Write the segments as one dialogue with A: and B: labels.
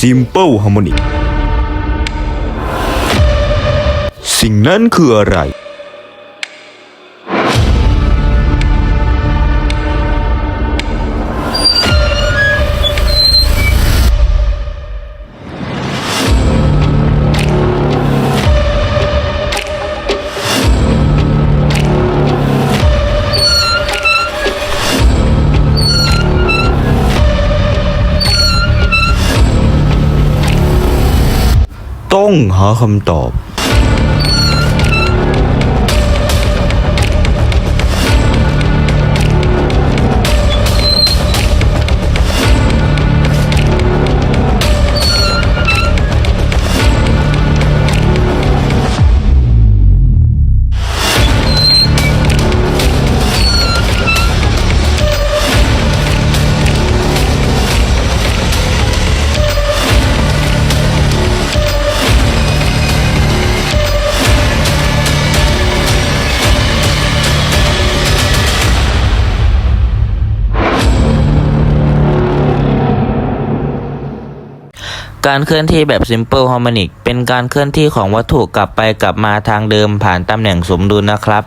A: Simple Harmonic สิ่งนั้นคืออะไร ต้องหาคำตอบ
B: การเคลื่อนที่แบบ Simple Harmonic เป็นการเคลื่อนที่ของวัตถุกลับไปกลับมาทางเดิมผ่านตำแหน่งสมดุลนะครับ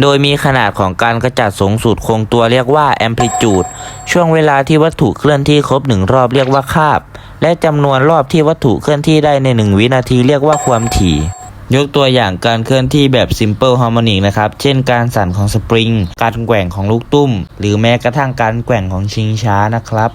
B: โดยมีขนาดของการกระจัดสูงสุดคงตัวเรียกว่า Amplitude ช่วงเวลาที่วัตถุเคลื่อนที่ครบหนึ่งรอบเรียกว่าคาบ และจำนวนรอบที่วัตถุเคลื่อนที่ได้ในหนึ่งวินาทีเรียกว่าความถี่ยกตัวอย่างการเคลื่อนที่แบบ Simple Harmonic นะครับ เช่นการสั่นของสปริง การแกว่งของลูกตุ้ม หรือแม้กระทั่งการแกว่งของชิงช้านะครับ